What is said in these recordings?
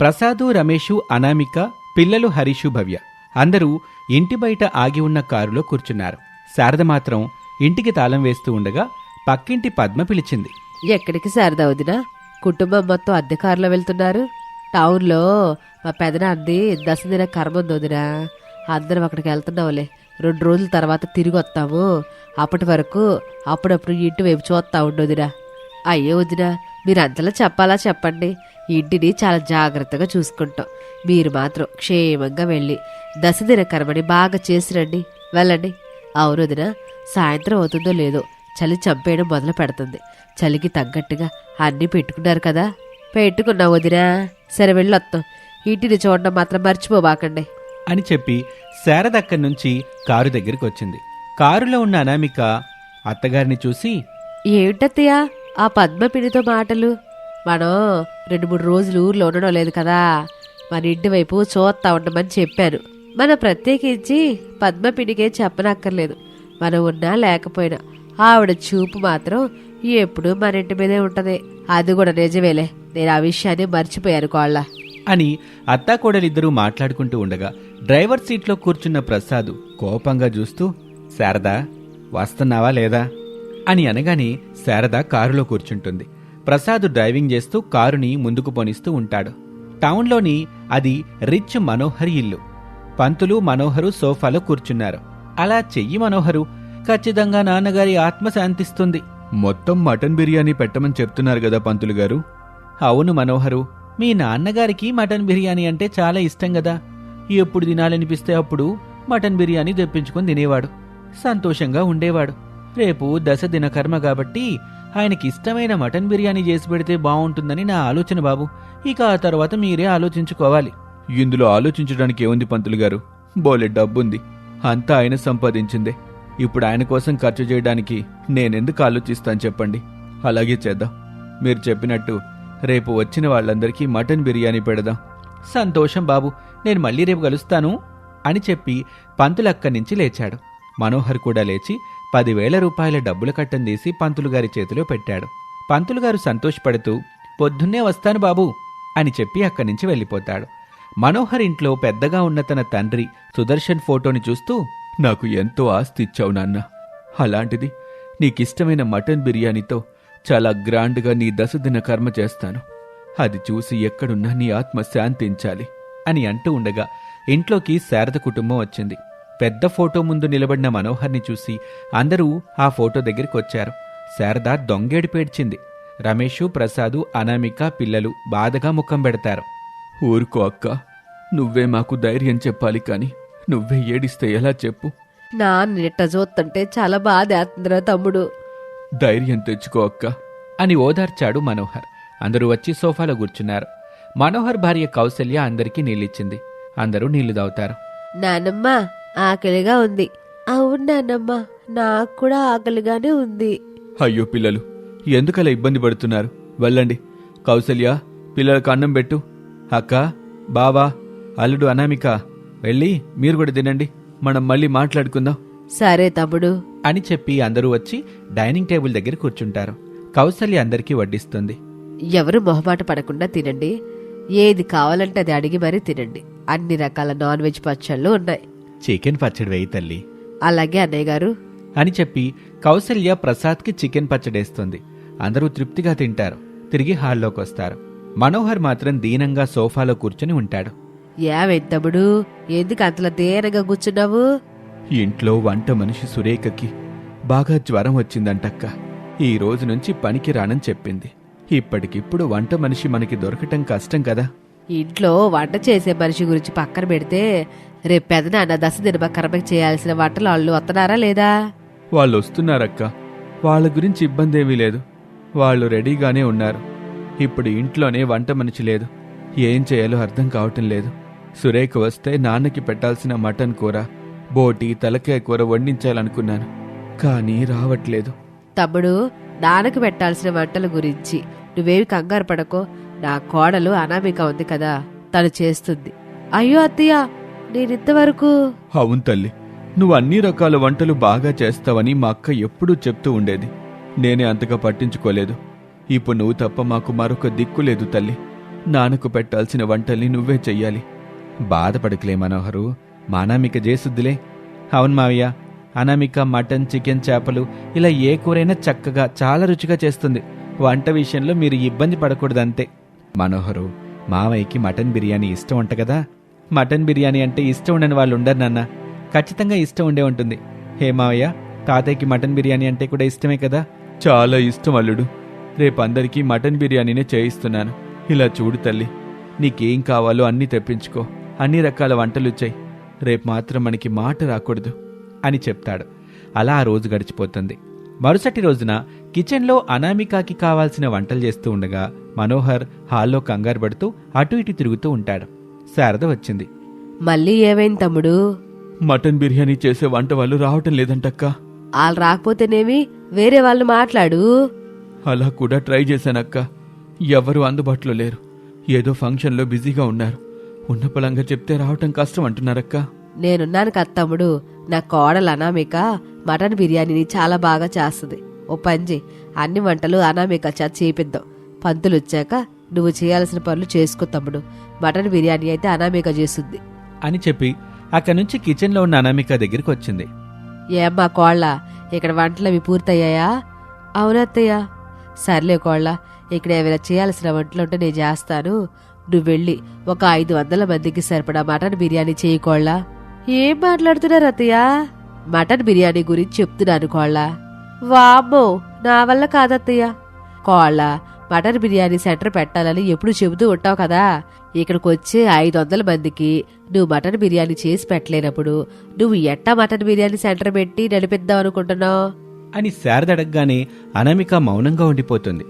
ప్రసాదు రమేషు అనామిక పిల్లలు హరీషు భవ్య. అందరూ ఇంటి బయట ఆగి ఉన్న కారులో కూర్చున్నారు. శారద మాత్రం ఇంటికి తాళం వేస్తూ ఉండగా పక్కింటి పద్మ పిలిచింది. ఎక్కడికి శారదా వదినా? కుటుంబం మొత్తం అద్దె కారులో వెళ్తున్నారు. టౌన్లో మా పెదనాన్ని దశదిన కర్మ ఉంది వదినా. అందరం అక్కడికి వెళ్తున్నావులే. రెండు రోజుల తర్వాత తిరిగి వస్తాము. అప్పటి వరకు అప్పుడప్పుడు ఇంటి వైపు చూస్తా ఉండు అయ్యే వదినా మీరు అంతలా చెప్పాలా చెప్పండి. ఇంటిని చాలా జాగ్రత్తగా చూసుకుంటాం. మీరు మాత్రం క్షేమంగా వెళ్ళి దశదిన కర్మని బాగా చేసిరండి వెళ్ళండి. అవును వదినా సాయంత్రం అవుతుందో లేదో చలి చంపేయడం మొదలు పెడుతుంది. చలికి తగ్గట్టుగా అన్నీ పెట్టుకున్నారు కదా. పెట్టుకున్నా వదినా. సరే వెళ్ళొత్తాం ఇంటిని చూడడం మాత్రం మర్చిపోబాకండి అని చెప్పి శారద అక్కడి నుంచి కారు దగ్గరికి వచ్చింది. కారులో ఉన్న అనామిక అత్తగారిని చూసి ఏమిటత్తయ్యా? ఆ పద్మపిడితో మాటలు? మనం రెండు మూడు రోజులు ఊర్లో ఉండడం లేదు కదా. మన ఇంటి వైపు చూస్తా ఉండమని చెప్పాను మనం ప్రత్యేకించి పద్మపిడికే చెప్పనక్కర్లేదు. మనం ఉన్నా లేకపోయినా ఆవిడ చూపు మాత్రం ఎప్పుడు మన ఇంటి మీదే ఉంటది. అది కూడా నిజమేలే. నేను ఆ విషయాన్ని మర్చిపోయాను కోళ్ళ. అని అత్తాకోడలిద్దరూ మాట్లాడుకుంటూ ఉండగా డ్రైవర్ సీట్లో కూర్చున్న ప్రసాద్ కోపంగా చూస్తూ శారదా వస్తున్నావా లేదా? అని అనగానే శారద కారులో కూర్చుంటుంది. ప్రసాద్ డ్రైవింగ్ చేస్తూ కారుని ముందుకు పోనిస్తూ ఉంటాడు. టౌన్లోని అది రిచ్ మనోహర్ ఇల్లు. పంతులు మనోహరు సోఫాలో కూర్చున్నారు. అలా చెయ్యి మనోహరు ఖచ్చితంగా నాన్నగారి ఆత్మ శాంతిస్తుంది. మొత్తం మటన్ బిర్యానీ పెట్టమని చెప్తున్నారు కదా పంతులు గారు. అవును మనోహరు మీ నాన్నగారికి మటన్ బిర్యానీ అంటే చాలా ఇష్టం కదా. ఎప్పుడు తినాలనిపిస్తే అప్పుడు మటన్ బిర్యానీ తెప్పించుకొని తినేవాడు. సంతోషంగా ఉండేవాడు. రేపు దశ దిన కర్మ కాబట్టి ఆయనకి ఇష్టమైన మటన్ బిర్యానీ చేసి పెడితే బాగుంటుందని నా ఆలోచన బాబు. ఇక ఆ తర్వాత మీరే ఆలోచించుకోవాలి. ఇందులో ఆలోచించడానికి ఏముంది పంతులు గారు? బోలే డబ్బుంది. అంతా ఆయన సంపాదించిందే. ఇప్పుడు ఆయన కోసం ఖర్చు చేయడానికి నేనెందుకు ఆలోచిస్తాను చెప్పండి. అలాగే చేద్దాం. మీరు చెప్పినట్టు రేపు వచ్చిన వాళ్ళందరికీ మటన్ బిర్యానీ పెడదాం. సంతోషం బాబు. నేను మళ్ళీ రేపు కలుస్తాను అని చెప్పి పంతులు అక్కడి నుంచి లేచాడు. మనోహర్ కూడా లేచి పదివేల రూపాయల డబ్బులు కట్టం తీసి చేతిలో పెట్టాడు. పంతులుగారు సంతోషపడుతూ పొద్దున్నే వస్తాను బాబు అని చెప్పి అక్కడి నుంచి వెళ్ళిపోతాడు. మనోహర్ ఇంట్లో పెద్దగా ఉన్న తన తండ్రి సుదర్శన్ ఫోటోని చూస్తూ నాకు ఎంతో ఆస్తి ఇచ్చావు నాన్న. అలాంటిది నీకిష్టమైన మటన్ బిర్యానీతో చాలా గ్రాండ్గా నీ దశదిన కర్మ చేస్తాను. అది చూసి ఎక్కడున్నా నీ ఆత్మ శాంతించాలి అని అంటూ ఉండగా ఇంట్లోకి శారద కుటుంబం వచ్చింది. పెద్ద ఫోటో ముందు నిలబడిన మనోహర్ని చూసి అందరూ ఆ ఫోటో దగ్గరికి వచ్చారు. శారద దొంగేడి పేడ్చింది. రమేషు ప్రసాదు అనామిక పిల్లలు బాధగా ముఖం పెడతారు. ఊరుకో అక్క. నువ్వే మాకు ధైర్యం చెప్పాలి కాని నువ్వే ఏడిస్తే ఎలా చెప్పు? నా నిట్ట చూస్తుంటే చాలా బాధేస్తుందిరా తమ్ముడు. ధైర్యం తెచ్చుకో అక్క. అని ఓదార్చాడు మనోహర్. అందరూ వచ్చి సోఫాలో కూర్చున్నారు. మనోహర్ భార్య కౌసల్య అందరికీ నీళ్ళిచ్చింది. అందరూ నీళ్ళు తాగుతారు. నానమ్మ ఆకలిగా ఉంది. అవును నానమ్మ నాకు కూడా ఆకలిగానే ఉంది. అయ్యో పిల్లలు ఎందుకలా ఇబ్బంది పడుతున్నారు? వెళ్ళండి. కౌసల్య పిల్లలకు అన్నం పెట్టు. అక్క బావా అల్లుడు అనామిక వెళ్ళి మీరు కూడా తినండి. మనం మళ్ళీ మాట్లాడుకుందాం. సరే తమ్ముడు. అని చెప్పి అందరూ వచ్చి డైనింగ్ టేబుల్ దగ్గర కూర్చుంటారు. కౌసల్య అందరికీ వడ్డిస్తుంది. ఎవరు మొహమాట పడకుండా తినండి. ఏది కావాలంటే అది అడిగి మరీ తినండి. అన్ని రకాల నాన్ వెజ్ పచ్చళ్ళు ఉన్నాయి. చికెన్ పచ్చడి వేయి తల్లి. అలాగే అన్నయ్య గారు. అని చెప్పి కౌసల్య ప్రసాద్కి చికెన్ పచ్చడేస్తుంది. అందరూ తృప్తిగా తింటారు. తిరిగి హాల్లోకి వస్తారు మనోహర్ మాత్రం దీనంగా సోఫాలో కూర్చుని ఉంటాడు. తమ్ముడు ఎందుకు అంతలా దేనగా కూర్చున్నావు? ఇంట్లో వంట మనిషి సురేఖకి బాగా జ్వరం వచ్చిందంటక్క. ఈ రోజు నుంచి పనికి రానని చెప్పింది. ఇప్పటికిప్పుడు వంట మనిషి మనకి దొరకటం కష్టం కదా. ఇంట్లో వంట చేసే మనిషి గురించి పక్కన పెడితే రేపు పెదనాన్న దశ దినమ కర్మకి చేయాల్సిన వంటలు వాళ్ళు వస్తున్నారా లేదా? వాళ్ళు వస్తున్నారక్క. వాళ్ళ గురించి ఇబ్బంది ఏమీ లేదు. వాళ్ళు రెడీగానే ఉన్నారు. ఇప్పుడు ఇంట్లోనే వంట మనిషి లేదు. ఏం చేయాలో అర్థం కావటం లేదు. సురేఖ వస్తే నాన్నకి పెట్టాల్సిన మటన్ కూర బోటి తలకాయ కూర వండించాలనుకున్నాను. కానీ రావట్లేదు. తమ్ముడు నాన్నకు పెట్టాల్సిన వంటల గురించి నువ్వేమి కంగారు పడకో. నా కోడలు అనామిక ఉంది కదా తను చేస్తుంది. అయ్యో అత్తయ్య నేనింతవరకు అవును తల్లి నువ్వు అన్ని రకాల వంటలు బాగా చేస్తావని మా అక్క ఎప్పుడూ చెప్తూ ఉండేది. నేనే అంతగా పట్టించుకోలేదు. ఇప్పుడు నువ్వు తప్ప మాకు మరొక దిక్కు లేదు తల్లి. నాన్నకు పెట్టాల్సిన వంటల్ని నువ్వే చెయ్యాలి. బాధపడకలే మనోహరు మా అనామిక చేసుద్దిలే అవును మావయ్య అనామిక మటన్ చికెన్ చేపలు ఇలా ఏ కూరైనా చక్కగా చాలా రుచిగా చేస్తుంది. వంట విషయంలో మీరు ఇబ్బంది పడకూడదంతే. మనోహరు మావయ్యకి మటన్ బిర్యానీ ఇష్టం అంట కదా? మటన్ బిర్యానీ అంటే ఇష్టం ఉండని వాళ్ళు ఉండరు నాన్న. ఖచ్చితంగా ఇష్టం ఉండే ఉంటుంది. హే మావయ్య తాతయ్యకి మటన్ బిర్యానీ అంటే కూడా ఇష్టమే కదా? చాలా ఇష్టం అల్లుడు. రేపు అందరికీ మటన్ బిర్యానీనే చేయిస్తున్నాను. ఇలా చూడు తల్లి నీకేం కావాలో అన్నీ తెప్పించుకో. అన్ని రకాల వంటలు వచ్చాయి రేపు మాత్రం మనకి మాట రాకూడదు అని చెప్తాడు. అలా ఆ రోజు గడిచిపోతుంది. మరుసటి రోజున కిచెన్లో అనామికాకి కావాల్సిన వంటలు చేస్తూ ఉండగా మనోహర్ హాల్లో కంగారు పడుతూ అటు ఇటు తిరుగుతూ ఉంటాడు. శారద వచ్చింది. మళ్ళీ ఏమైంది తమ్ముడు? మటన్ బిర్యానీ చేసే వంట వాళ్ళు రావటం లేదంటక్కా. వాళ్ళు రాకపోతేనేమి వేరే వాళ్ళు మాట్లాడు? అలా కూడా ట్రై చేశానక్క. ఎవరు అందుబాటులో లేరు. ఏదో ఫంక్షన్లో బిజీగా ఉన్నారు. ఉన్న పలంగా చెప్తే రావటం కష్టం అంటున్నారక్క. నేనున్నాను తమ్ముడు. నా కోడలు అనామిక మటన్ బిర్యానీని చాలా బాగా చేస్తుంది. ఓ పంజి అన్ని వంటలు అనామిక చేత చేపిద్దాం. పంతులు వచ్చాక నువ్వు చేయాల్సిన పనులు చేసుకో తమ్ముడు. మటన్ బిర్యానీ అయితే అనామిక చేస్తుంది. అని చెప్పి అక్కడి నుంచి కిచెన్లో ఉన్న అనామిక దగ్గరికి వచ్చింది. ఏమ్మా కోళ్ళ ఇక్కడ వంటలు అవి పూర్తయ్యాయా? అవునత్తయ్య సర్లే కోళ్ళ ఇక్కడ ఏమైనా చేయాల్సిన వంటలు ఉంటే నేను చేస్తాను. నువ్వు వెళ్ళి ఒక ఐదు వందల మందికి సరిపడా మటన్ బిర్యానీ చేయి కోళ్ళ. ఏం మాట్లాడుతున్నారు అత్తయ్య? మటన్ బిర్యానీ గురించి చెప్తున్నాను కోళ్ళ. వామ్మో నా వల్ల కాదత్తయ్య. కోళ్ళ మటన్ బిర్యానీ సెంటర్ పెట్టాలని ఎప్పుడు చెబుతూ ఉంటావు కదా? ఇక్కడికి వచ్చే ఐదు వందల మందికి నువ్వు మటన్ బిర్యానీ చేసి పెట్టలేనప్పుడు నువ్వు ఎట్టా మటన్ బిర్యానీ సెంటర్ పెట్టి నడిపిద్దాం అనుకుంటున్నావు? అని శారద అడగగానే అనామిక మౌనంగా ఉండిపోతుంది.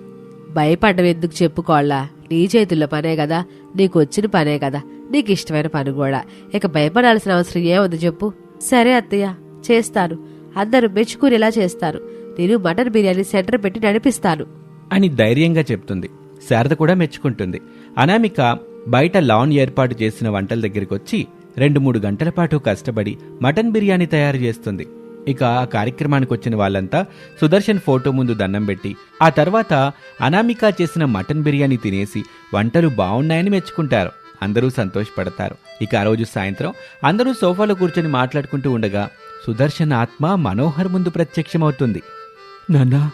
భయపడ్డం ఎందుకు చెప్పుకోవాలా నీ చేతుల్లో పనే కదా నీకు వచ్చిన పనే కదా నీకు ఇష్టమైన పని కూడా. ఇక భయపడాల్సిన అవసరం ఏముంది చెప్పు? సరే అత్తయ్య చేస్తాను. అందరూ మెచ్చుకునేలా చేస్తాను నేను మటన్ బిర్యానీ సెంటర్ పెట్టి నడిపిస్తాను. అని ధైర్యంగా చెప్తుంది. శారద కూడా మెచ్చుకుంటుంది. అనామిక బయట లాన్ ఏర్పాటు చేసిన వంటల దగ్గరికి వచ్చి రెండు మూడు గంటల పాటు కష్టపడి మటన్ బిర్యానీ తయారు చేస్తుంది. ఇక ఆ కార్యక్రమానికి వచ్చిన వాళ్ళంతా సుదర్శన్ ఫోటో ముందు దండం పెట్టి ఆ తర్వాత అనామిక చేసిన మటన్ బిర్యానీ తినేసి వంటలు బాగున్నాయని మెచ్చుకుంటారు. అందరూ సంతోషపడతారు. ఇక ఆ రోజు సాయంత్రం అందరూ సోఫాలో కూర్చొని మాట్లాడుకుంటూ ఉండగా సుదర్శన్ ఆత్మ మనోహర్ ముందు ప్రత్యక్షమవుతుంది. నాన్నా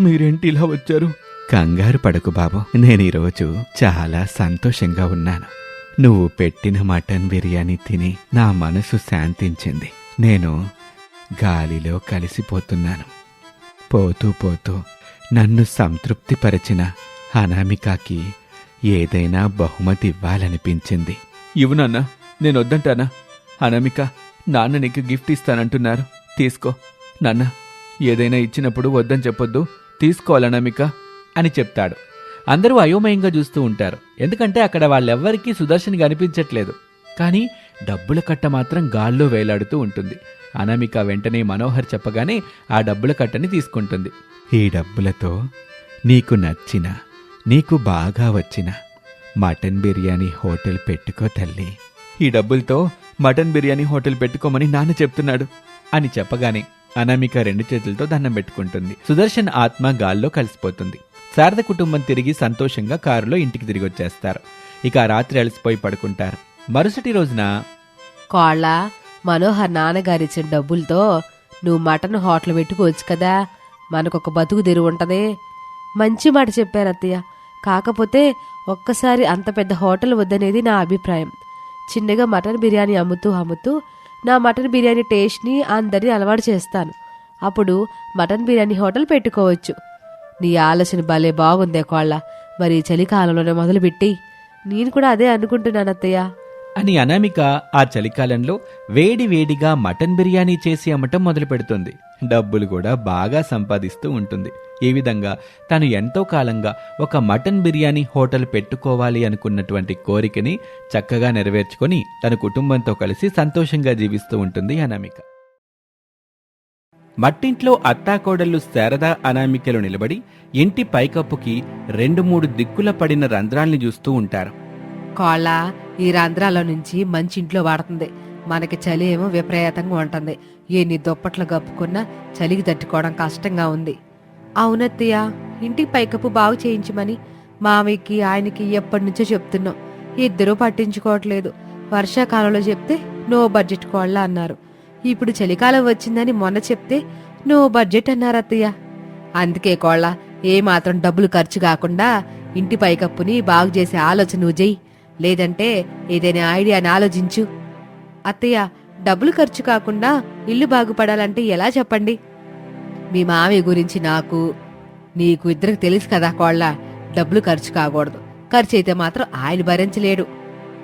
మీరేంటి ఇలా వచ్చారు? కంగారు పడకు బాబు. నేను ఈరోజు చాలా సంతోషంగా ఉన్నాను. నువ్వు పెట్టిన మటన్ బిర్యానీ తిని నా మనసు శాంతించింది. నేను గాలిలో కలిసిపోతున్నాను. పోతూ పోతూ నన్ను సంతృప్తిపరిచిన అనామికాకి ఏదైనా బహుమతి ఇవ్వాలనిపించింది. ఇవ్వు నాన్న నేను వద్దంటానా? అనామిక నాన్న నీకు గిఫ్ట్ ఇస్తానంటున్నారు. తీసుకో. నాన్న ఏదైనా ఇచ్చినప్పుడు వద్దని చెప్పొద్దు. తీసుకోవాలనామిక అని చెప్తాడు. అందరూ అయోమయంగా చూస్తూ ఉంటారు. ఎందుకంటే అక్కడ వాళ్ళెవ్వరికీ సుదర్శన్ కనిపించట్లేదు. కానీ డబ్బుల కట్ట మాత్రం గాల్లో వేలాడుతూ ఉంటుంది. అనామిక వెంటనే మనోహర్ చెప్పగానే ఆ డబ్బుల కట్టని తీసుకుంటుంది. ఈ డబ్బులతో నీకు నచ్చిన నీకు బాగా వచ్చిన మటన్ బిర్యానీ హోటల్ పెట్టుకో తల్లి. ఈ డబ్బులతో మటన్ బిర్యానీ హోటల్ పెట్టుకోమని నాన్న చెప్తున్నాడు అని చెప్పగానే అనామిక రెండు చేతులతో దండం పెట్టుకుంటుంది. సుదర్శన్ ఆత్మ గాల్లో కలిసిపోతుంది. శారద కుటుంబం తిరిగి సంతోషంగా కారులో ఇంటికి తిరిగి వచ్చేస్తారు. ఇక రాత్రి అలసిపోయి పడుకుంటారు. మరుసటి రోజున కోళ్ళ మనోహర్ నాన్నగారిచ్చిన డబ్బులతో నువ్వు మటన్ హోటల్ పెట్టుకోవచ్చు కదా. మనకొక బతుకు తెరువు ఉంటుంది. మంచి మాట చెప్పారు అత్తయ్య. కాకపోతే ఒక్కసారి అంత పెద్ద హోటల్ వద్దనేది నా అభిప్రాయం. చిన్నగా మటన్ బిర్యానీ అమ్ముతూ అమ్ముతూ నా మటన్ బిర్యానీ టేస్ట్ని అందరినీ అలవాటు చేస్తాను. అప్పుడు మటన్ బిర్యానీ హోటల్ పెట్టుకోవచ్చు. నీ ఆలోచన భలే బాగుందే కోళ్ళ. మరి చలికాలంలోనే మొదలుపెట్టి. నేను కూడా అదే అనుకుంటున్నాను అత్తయ్య. అని అనామిక ఆ చలికాలంలో వేడి వేడిగా మటన్ బిర్యానీ చేసి అమ్మటం మొదలు పెడుతుంది డబ్బులు కూడా బాగా సంపాదిస్తూ ఉంటుంది. ఈ విధంగా తను ఎంతో కాలంగా ఒక మటన్ బిర్యానీ హోటల్ పెట్టుకోవాలి అనుకున్నటువంటి కోరికని చక్కగా నెరవేర్చుకొని తన కుటుంబంతో కలిసి సంతోషంగా జీవిస్తూ ఉంటుంది అనామిక. మట్టింట్లో అత్తాకోడళ్ళు శారదా అనామికలు నిలబడి ఇంటి పైకప్పుకి రెండు మూడు దిక్కుల పడిన రంధ్రాల్ని చూస్తూ ఉంటారు. కోలా ఈ రంధ్రాల నుంచి మంచి ఇంట్లో వాడుతుంది. మనకి చలి ఏమో విపరీతంగా ఉంటుంది. ఎన్ని దుప్పట్లు కప్పుకున్నా చలికి తట్టుకోవడం కష్టంగా ఉంది. అవునత్తయ్య ఇంటికి పైకప్పు బాగు చేయించమని మామయ్యకి ఆయనకి ఎప్పటి నుంచో చెప్తున్నాం. ఇద్దరూ పట్టించుకోవట్లేదు. వర్షాకాలంలో చెప్తే నో బడ్జెట్ కోళ్ళ అన్నారు. ఇప్పుడు చలికాలం వచ్చిందని మొన్న చెప్తే నో బడ్జెట్ అన్నారు అత్తయ్య. అందుకే కోళ్ళ ఏ మాత్రం డబ్బులు ఖర్చు కాకుండా ఇంటి పైకప్పుని బాగు చేసే ఆలోచన నువ్వు చెయ్యి. లేదంటే ఏదైనా ఐడియాని ఆలోచించు అత్తయ్య డబ్బులు ఖర్చు కాకుండా ఇల్లు బాగుపడాలంటే ఎలా చెప్పండి? మీ మామయ్య గురించి నాకు నీకు ఇద్దరికి తెలుసు కదా కోళ్ళ డబ్బులు ఖర్చు కాకూడదు. ఖర్చు అయితే మాత్రం ఆయన భరించలేడు.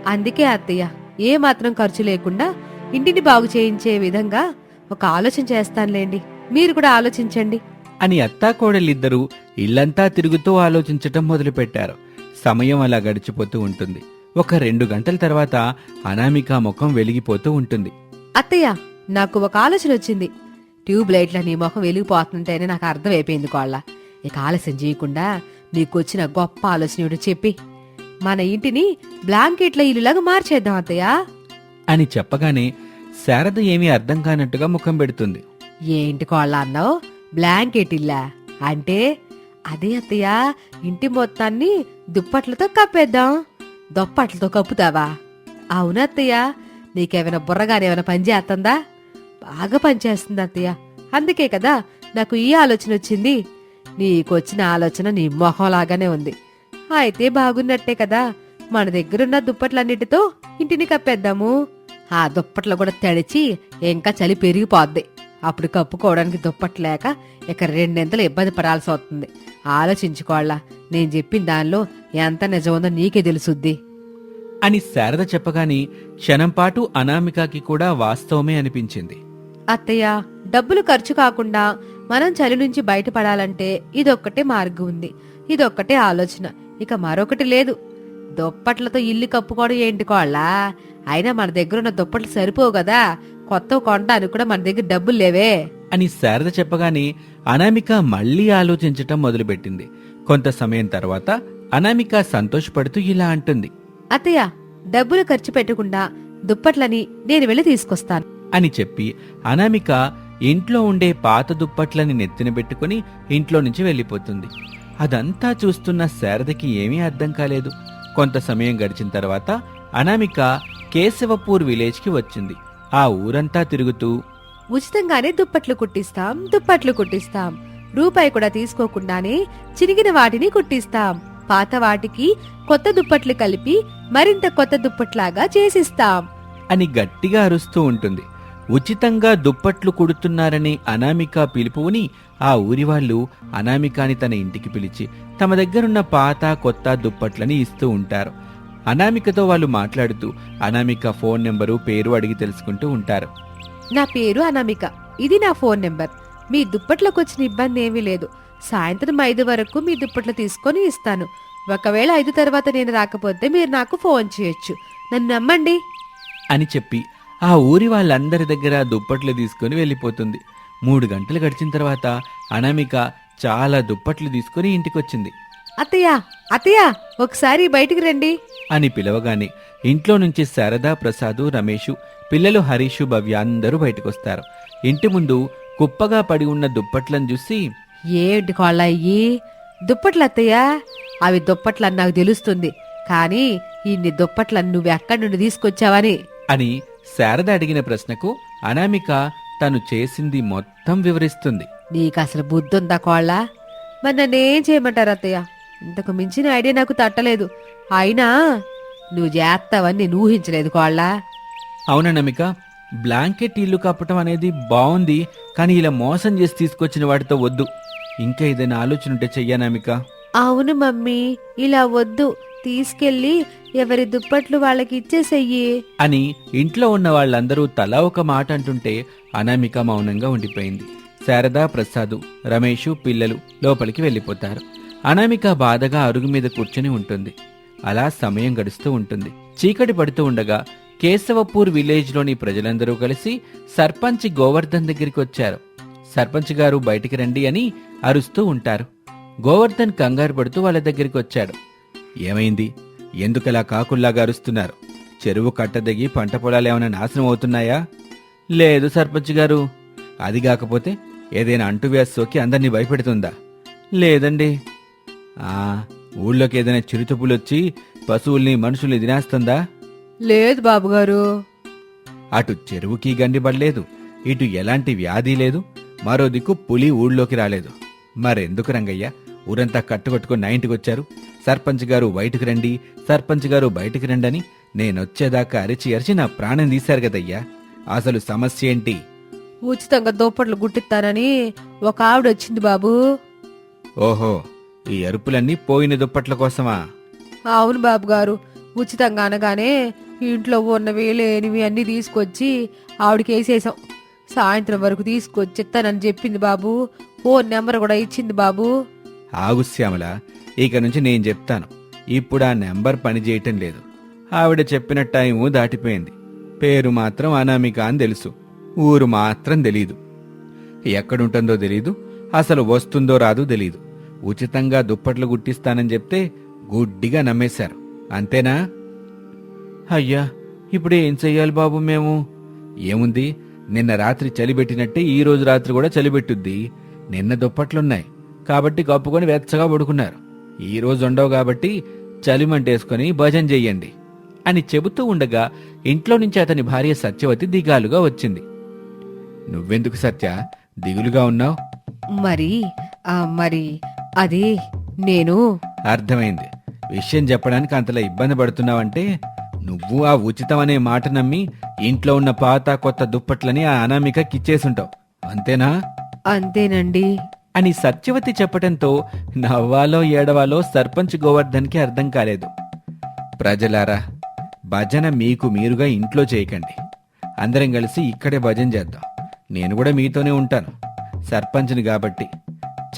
అందుకే అత్తయ్య ఏ మాత్రం ఖర్చు లేకుండా ఇంటిని బాగు చేయించే విధంగా ఒక ఆలోచన చేస్తానులేండి. మీరు కూడా ఆలోచించండి. అని అత్తాకోడలిద్దరూ ఇల్లంతా తిరుగుతూ ఆలోచించటం మొదలుపెట్టారు. సమయం అలా గడిచిపోతూ ఉంటుంది. ఒక రెండు గంటల తర్వాత అనామిక ముఖం వెలిగిపోతూ ఉంటుంది. అత్తయ్య నాకు ఒక ఆలోచన వచ్చింది. ట్యూబ్ లైట్ల నీ ముఖం వెలిగిపోతుంటేనే నాకు అర్థమైపోయింది కోళ్ళ. ఇక ఆలస్యం చేయకుండా నీకొచ్చిన గొప్ప ఆలోచన చెప్పి. మన ఇంటిని బ్లాంకెట్ల ఇల్లులాగా మార్చేద్దాం అత్తయ్య. అని చెప్పగానే శారద ఏమీ అర్థం కానట్టుగా ముఖం పెడుతుంది. ఏంటి కోళ్ళ అన్నావు? బ్లాంకెట్ ఇల్లా? అంటే అదే అత్తయ్య ఇంటి మొత్తాన్ని దుప్పట్లతో కప్పేద్దాం. దుప్పట్లతో కప్పుతావా? అవునా అత్తయ్య. నీకేమైనా బుర్రగానే ఏమైనా పని చేస్తుందా బాగా పనిచేస్తుంది అత్తయ్య. అందుకే కదా నాకు ఈ ఆలోచన వచ్చింది. నీకొచ్చిన ఆలోచన నీ మొహం లాగానే ఉంది. అయితే బాగున్నట్టే కదా. మన దగ్గరున్న దుప్పట్లన్నిటితో ఇంటిని కప్పేద్దాము. ఆ దుప్పట్లు కూడా తడిచి ఇంకా చలి పెరిగిపోద్ది. అప్పుడు కప్పుకోవడానికి దుప్పట్లు లేక ఇక రెండింతలు ఇబ్బంది పడాల్సి వస్తుంది. ఆలోచించుకోవాలా నేను చెప్పిన దానిలో ఎంత నిజముందో నీకే తెలుసుద్ది. అని శారద చెప్పగానే క్షణంపాటు అనామికకి కూడా వాస్తవమే అనిపించింది. అత్తయ్య డబ్బులు ఖర్చు కాకుండా మనం చలి నుంచి బయటపడాలంటే ఇదొక్కటే మార్గం ఉంది. ఇదొక్కటే ఆలోచన. ఇక మరొకటి లేదు. దుప్పట్లతో ఇల్లు కప్పుకోవడం ఏంటి కోళ్ళ? అయినా మన దగ్గర ఉన్న దుప్పట్లు సరిపోవు కదా. కొత్త కొనడానికి కూడా మన దగ్గర డబ్బులు లేవే. అని శారద చెప్పగానే అనామిక మళ్ళీ ఆలోచించటం మొదలుపెట్టింది. కొంత సమయం తర్వాత అనామిక సంతోషపడుతూ ఇలా అంటుంది. అత్తయ్య డబ్బులు ఖర్చు పెట్టకుండా దుప్పట్లని నేను వెళ్ళి తీసుకొస్తాను. అని చెప్పి అనామిక ఇంట్లో ఉండే పాత దుప్పట్లని నెత్తిన పెట్టుకుని ఇంట్లో నుంచి వెళ్ళిపోతుంది. అదంతా చూస్తున్న శారదకి ఏమీ అర్థం కాలేదు. కొంత సమయం గడిచిన తర్వాత అనామిక కేశవపూర్ విలేజ్కి వచ్చింది. ఆ ఊరంతా తిరుగుతూ ఉచితంగానే దుప్పట్లు కుట్టిస్తాం దుప్పట్లు కుట్టిస్తాం. రూపాయి కూడా తీసుకోకుండానే చిరిగిన వాటిని కుట్టిస్తాం. పాత వాటికి కొత్త దుప్పట్లు కలిపి మరింత కొత్త దుప్పట్లాగా చేసిస్తాం. అని గట్టిగా అరుస్తూ ఉంటుంది. ఉచితంగా దుప్పట్లు కుడుతున్నారని అనామిక పిలుపుని ఆ ఊరి వాళ్ళు అనామికాని తన ఇంటికి పిలిచి తమ దగ్గరున్న పాత కొత్త దుప్పట్లని ఇస్తూ ఉంటారు. అనామికతో వాళ్ళు మాట్లాడుతూ అనామిక ఫోన్ నెంబరు పేరు అడిగి తెలుసుకుంటూ ఉంటారు. నా పేరు అనామిక. ఇది నా ఫోన్ నెంబర్. మీ దుప్పట్లకు వచ్చిన ఇబ్బంది ఏమీ లేదు. సాయంత్రం ఐదు వరకు మీ దుప్పట్లు తీసుకొని ఇస్తాను. ఒకవేళ ఐదు తర్వాత నేను రాకపోతే మీరు నాకు ఫోన్ చేయొచ్చు. నన్ను నమ్మండి. అని చెప్పి ఆ ఊరి వాళ్ళందరి దగ్గర దుప్పట్లు తీసుకుని వెళ్ళిపోతుంది. మూడు గంటలు గడిచిన తర్వాత అనామిక చాలా దుప్పట్లు తీసుకుని ఇంటికొచ్చింది. అత్తయ్య అత్తయ్య ఒకసారి బయటికి రండి. అని పిలవగానే ఇంట్లో నుంచి శారదా ప్రసాదు రమేషు పిల్లలు హరీషు భవ్య అందరూ బయటకొస్తారు. ఇంటి ముందు కుప్పగా పడి ఉన్న దుప్పట్లను చూసి ఏంటి కోళ్ళ అయ్యి దుప్పట్లు అత్తయ్య అవి దుప్పట్లని నాకు తెలుస్తుంది. కానీ ఇన్ని దుప్పట్లను నువ్వు ఎక్కడి నుండి తీసుకొచ్చావని? అని శారద అడిగిన ప్రశ్నకు అనామిక తను చేసింది మొత్తం వివరిస్తుంది. నీకు అసలు బుద్ధుందా కోళ్ళ? మరి నన్నేం చేయమంటారు అత్తయ్య? ఇంతకు మించిన ఐడియా నాకు తట్టలేదు. అయినా నువ్వు చేస్తావని నేను ఊహించలేదు కోళ్ళ. అవుననమిక బ్లాంకెట్ ఇల్లు కప్పటం అనేది బాగుంది కానీ ఇలా మోసం చేసి తీసుకొచ్చిన వాటితో వద్దు. ఇంకా ఏదైనా ఆలోచన ఉంటే చెయ్యనామిక అవును మమ్మీ ఇలా వద్దు. తీసుకెళ్ళి ఎవరి దుప్పట్లు వాళ్ళకి ఇచ్చేసెయ్యి అని ఇంట్లో ఉన్న వాళ్ళందరూ తలా ఒక మాట అంటుంటే అనామిక మౌనంగా ఉండిపోయింది. శారదా ప్రసాదు రమేషు పిల్లలు లోపలికి వెళ్ళిపోతారు. అనామిక బాధగా అరుగు మీద కూర్చుని ఉంటుంది. అలా సమయం గడుస్తూ ఉంటుంది. చీకటి పడుతూ ఉండగా కేశవపూర్ విలేజ్లోని ప్రజలందరూ కలిసి సర్పంచ్ గోవర్ధన్ దగ్గరికి వచ్చారు. సర్పంచ్ గారు బయటికి రండి అని అరుస్తూ ఉంటారు. గోవర్ధన్ కంగారు పడుతూ వాళ్ళ దగ్గరికి వచ్చాడు. ఏమైంది? ఎందుకలా కాకుల్లాగా అరుస్తున్నారు? చెరువు కట్టదగి పంట పొలాలు ఏమైనా నాశనం అవుతున్నాయా? లేదు సర్పంచ్ గారు. అది కాకపోతే ఏదైనా అంటువ్యాధి సోకి అందరినీ భయపెడుతుందా? లేదండి. ఆ ఊళ్ళోకి ఏదైనా చిరుతపులొచ్చి పశువుల్ని మనుషుల్ని తినేస్తుందా? లేదు బాబుగారు. అటు చెరువుకి గండిపడలేదు ఇటు ఎలాంటి వ్యాధి లేదు మరో దిక్కు పులి ఊళ్ళోకి రాలేదు. మరెందుకు రంగయ్య ఊరంతా కట్టుకట్టుకుని నా ఇంటికి వచ్చారు సర్పంచ్ గారు బయటకు రండి సర్పంచ్ గారు బయటకు రండి అని నేనొచ్చేదాకా అరిచి అరిచి నా ప్రాణం తీశారు కదయ్యా. అసలు సమస్య ఏంటి? ఉచితంగా దుప్పట్లు గుట్టిస్తానని ఒక ఆవిడ వచ్చింది బాబు. ఓహో ఈ అరుపులన్నీ పోయిన దుప్పట్ల కోసమా? అవును బాబు గారు ఉచితంగా అనగానే ఇంట్లో ఉన్నవి లేనివి అన్ని తీసుకొచ్చి ఆవిడకి వేసేసాం సాయంత్రం వరకు తీసుకొచ్చి ఇస్తానని చెప్పింది బాబు. ఫోన్ నెంబర్ కూడా ఇచ్చింది బాబు. ఆగు శ్యామల ఇక నుంచి నేను చెప్తాను. ఇప్పుడు ఆ నెంబర్ పనిచేయటం లేదు. ఆవిడ చెప్పిన టైము దాటిపోయింది. పేరు మాత్రం అనామిక అని తెలుసు. ఊరు మాత్రం తెలీదు. ఎక్కడుంటుందో తెలీదు. అసలు వస్తుందో రాదో తెలీదు. ఉచితంగా దుప్పట్లు గుట్టిస్తానని చెప్తే గుడ్డిగా నమ్మేశారు. అంతేనా? అయ్యా ఇప్పుడు ఏం చెయ్యాలి బాబు మేము? ఏముంది? నిన్న రాత్రి చలిబెట్టినట్టే ఈ రోజు రాత్రి కూడా చలిబెట్టుద్ది నిన్న దుప్పట్లున్నాయి. కాబట్టి కప్పుకొని వెచ్చగా పడుకున్నారు. ఈ రోజు ఉండవు కాబట్టి చలిమంటేసుకొని భజన చెయ్యండి అని చెబుతూ ఉండగా ఇంట్లో నుంచి అతని భార్య సత్యవతి దిగాలుగా వచ్చింది. నువ్వెందుకు సత్య? దిగులుగా ఉన్నావు? మరి ఆ మరి అది నేను. అర్థమైంది. విషయం చెప్పడానికి అంతలా ఇబ్బంది పడుతున్నావంటే నువ్వు ఆ ఉచితం అనే మాట నమ్మి ఇంట్లో ఉన్న పాత కొత్త దుప్పట్లని ఆ అనామికకి ఇచ్చేసుంటావు. అంతేనా? అంతేనండి. అని సత్యవతి చెప్పటంతో నవ్వాలో ఏడవాలో సర్పంచ్ గోవర్ధన్కి అర్థం కాలేదు. ప్రజలారా భజన మీకు మీరుగా ఇంట్లో చేయకండి. అందరం కలిసి ఇక్కడే భజన చేద్దాం. నేను కూడా మీతోనే ఉంటాను. సర్పంచ్ని కాబట్టి.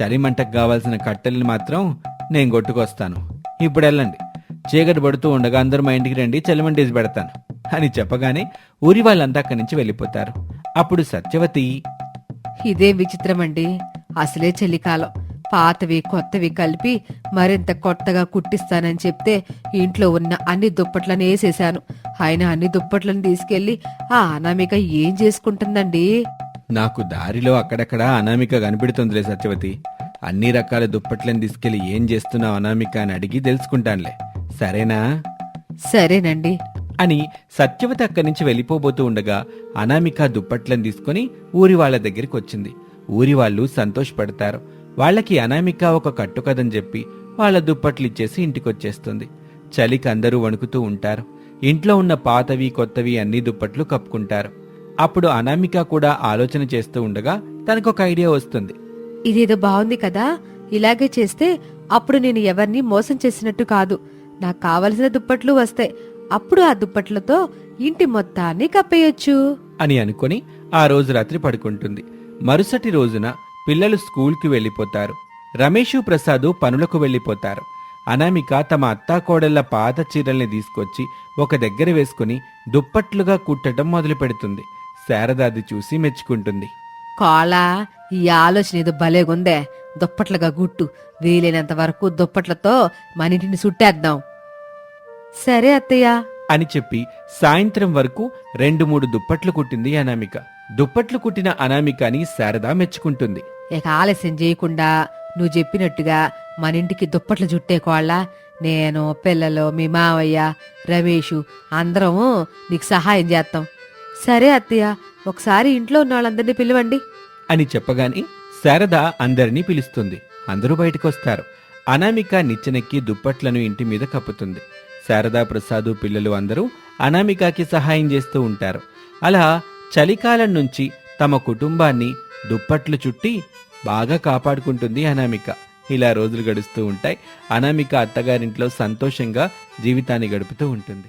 చలిమంటకు కావాల్సిన కట్టెల్ని మాత్రం నేను కొట్టుకొస్తాను. ఇప్పుడు వెళ్ళండి. చీకటి పడుతూ ఉండగా అందరూ మా ఇంటికి రండి చలిమంటేసి పెడతాను అని చెప్పగానే ఊరి వాళ్ళంతా అక్కడి నుంచి వెళ్ళిపోతారు. అప్పుడు సత్యవతి ఇదే విచిత్రమండి. అసలే చలికాలం. పాతవి కొత్తవి కలిపి మరింత కొత్తగా కుట్టిస్తానని చెప్తే ఇంట్లో ఉన్న అన్ని దుప్పట్లను వేసేశాను. ఆయన అన్ని దుప్పట్లను తీసుకెళ్ళి ఆ అనామిక ఏం చేసుకుంటుందండి? నాకు దారిలో అక్కడక్కడ అనామిక కనిపెడుతుందిలే సత్యవతి. అన్ని రకాల దుప్పట్లను తీసుకెళ్ళి ఏం చేస్తున్నావు అనామిక అని అడిగి తెలుసుకుంటానులే. సరేనా? సరేనండి. అని సత్యవతి అక్కడి నుంచి వెళ్ళిపోబోతూ ఉండగా అనామిక దుప్పట్లను తీసుకుని ఊరి వాళ్ళ దగ్గరికి వచ్చింది. ఊరి వాళ్ళు సంతోషపడతారు. వాళ్ళకి అనామిక ఒక కట్టుకదని చెప్పి వాళ్ళ దుప్పట్లు ఇచ్చేసి ఇంటికొచ్చేస్తుంది. చలికి అందరూ వణుకుతూ ఉంటారు. ఇంట్లో ఉన్న పాతవి కొత్తవి అన్ని దుప్పట్లు కప్పుకుంటారు. అప్పుడు అనామిక కూడా ఆలోచన చేస్తూ ఉండగా తనకొక ఐడియా వస్తుంది. ఇదేదో బాగుంది కదా ఇలాగే చేస్తే అప్పుడు నేను ఎవరిని మోసం చేసినట్టు కాదు. నాకు కావలసిన దుప్పట్లు వస్తాయి. అప్పుడు ఆ దుప్పట్లతో ఇంటి మొత్తాన్ని కప్పేయొచ్చు. అని అనుకొని ఆ రోజు రాత్రి పడుకుంటుంది. మరుసటి రోజున పిల్లలు స్కూల్కి వెళ్ళిపోతారు. రమేషు ప్రసాదు పనులకు వెళ్ళిపోతారు. అనామిక తమ అత్తాకోడళ్ళ పాత చీరల్ని తీసుకొచ్చి ఒక దగ్గర వేసుకుని దుప్పట్లుగా కుట్టడం మొదలు పెడుతుంది శారద అది చూసి మెచ్చుకుంటుంది. కోలా ఈ ఆలోచన ఏదో భలేగుందే. దుప్పట్లుగా గుట్టు. వీలైనంత వరకు దుప్పట్లతో మన ఇంటిని సుట్టేద్దాం సరే అత్తయ్య. అని చెప్పి సాయంత్రం వరకు రెండు మూడు దుప్పట్లు కుట్టింది అనామిక. దుప్పట్లు కుట్టిన అనామికని శారద మెచ్చుకుంటుంది. ఇక ఆలస్యం చేయకుండా నువ్వు చెప్పినట్టుగా మన ఇంటికి దుప్పట్లు చుట్టే కోళ్ళ నేను పిల్లలు మీ మావయ్య రమేషు అందరము నీకు సహాయం చేస్తాం సరే అత్తయ్య ఒకసారి ఇంట్లో ఉన్న వాళ్ళందరినీ పిలవండి. అని చెప్పగానే శారద అందరినీ పిలుస్తుంది. అందరూ బయటకొస్తారు. అనామిక నిచ్చెనెక్కి దుప్పట్లను ఇంటి మీద కప్పుతుంది. శారదా ప్రసాదు పిల్లలు అందరూ అనామికకి సహాయం చేస్తూ ఉంటారు. అలా చలికాలం నుంచి తమ కుటుంబాన్ని దుప్పట్లు చుట్టి బాగా కాపాడుకుంటుంది అనామిక. ఇలా రోజులు గడుస్తూ ఉంటాయి. అనామిక అత్తగారింట్లో సంతోషంగా జీవితాన్ని గడుపుతూ ఉంటుంది.